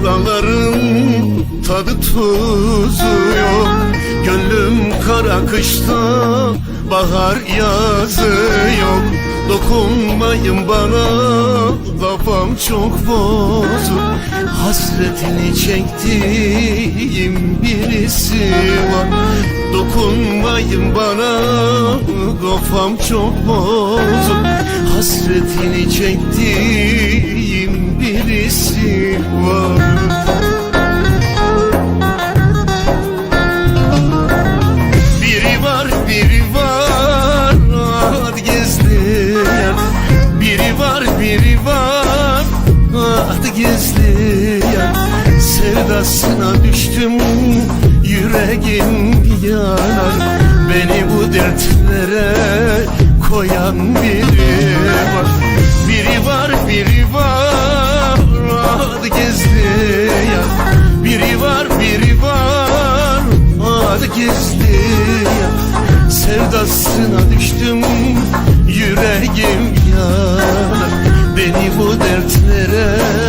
Onsuz buraların tadı tuzu yok Gönlüm kara kışta bahar yazı yok. Dokunmayın bana kafam çok bozuk. Hasretini çektiğim birisi var. Dokunmayın bana kafam çok bozuk. Hasretini çektiğim Sevdasına düştüm, yüreğim yanar Beni bu dertlere koyan biri var. Biri var, biri var, hadi gezleyen Biri var, biri var, hadi gizli ya Sevdasına düştüm yüreğim yanar Beni bu dertlere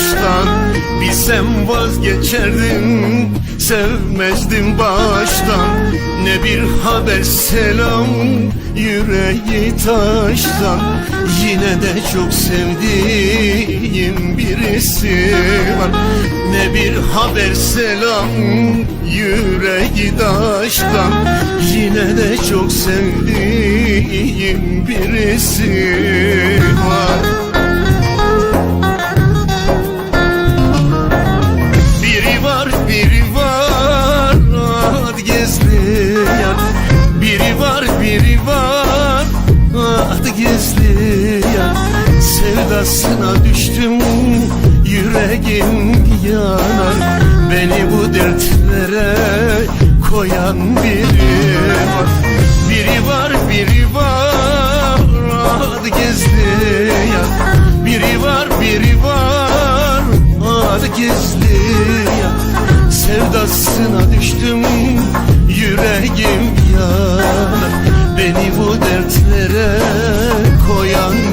yaştan Bilsem vazgeçerdim sevmezdim baştan. Ne bir haber selam yüreği taştan. Yine de çok sevdiğim birisi var. Ne bir haber selam yüreği taştan. Yine de çok sevdiğim birisi Sevdasına düştüm, yüreğim yanar Beni bu dertlere koyan biri var. Biri var, biri var, hadi gezleyen Biri var, biri var, hadi gizli ya Sevdasına düştüm yüreğim yanar Beni bu dertlere koyan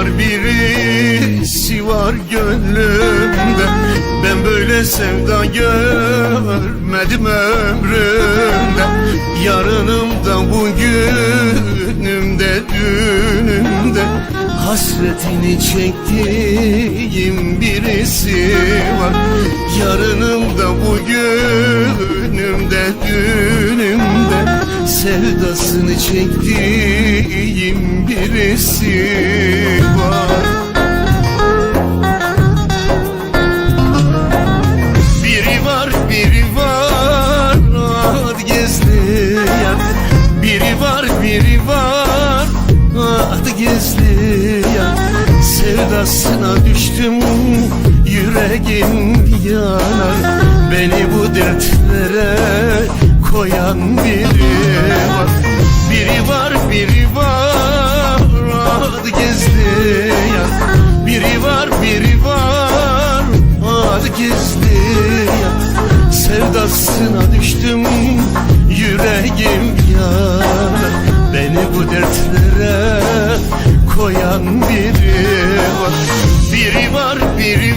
var birisi var gönlümde. Ben böyle sevda görmedim ömrümde. Yarınımda bugünümde dünümde. Hasretini çektiğim birisi var. Yarınımda bugünümde Sevdasını çektiğim birisi var. Biri var biri var Ad gezli yar Biri var biri var Ad gezli yar Sevdasına düştüm Yüreğim yanar. Beni bu dertlere koyan biri var. Biri var biri var. Ad gezli yar Biri var biri var. Ad gizli ya Sevdasına düştüm Yüreğim yanar Beni bu dertlere koyan biri var. Biri var biri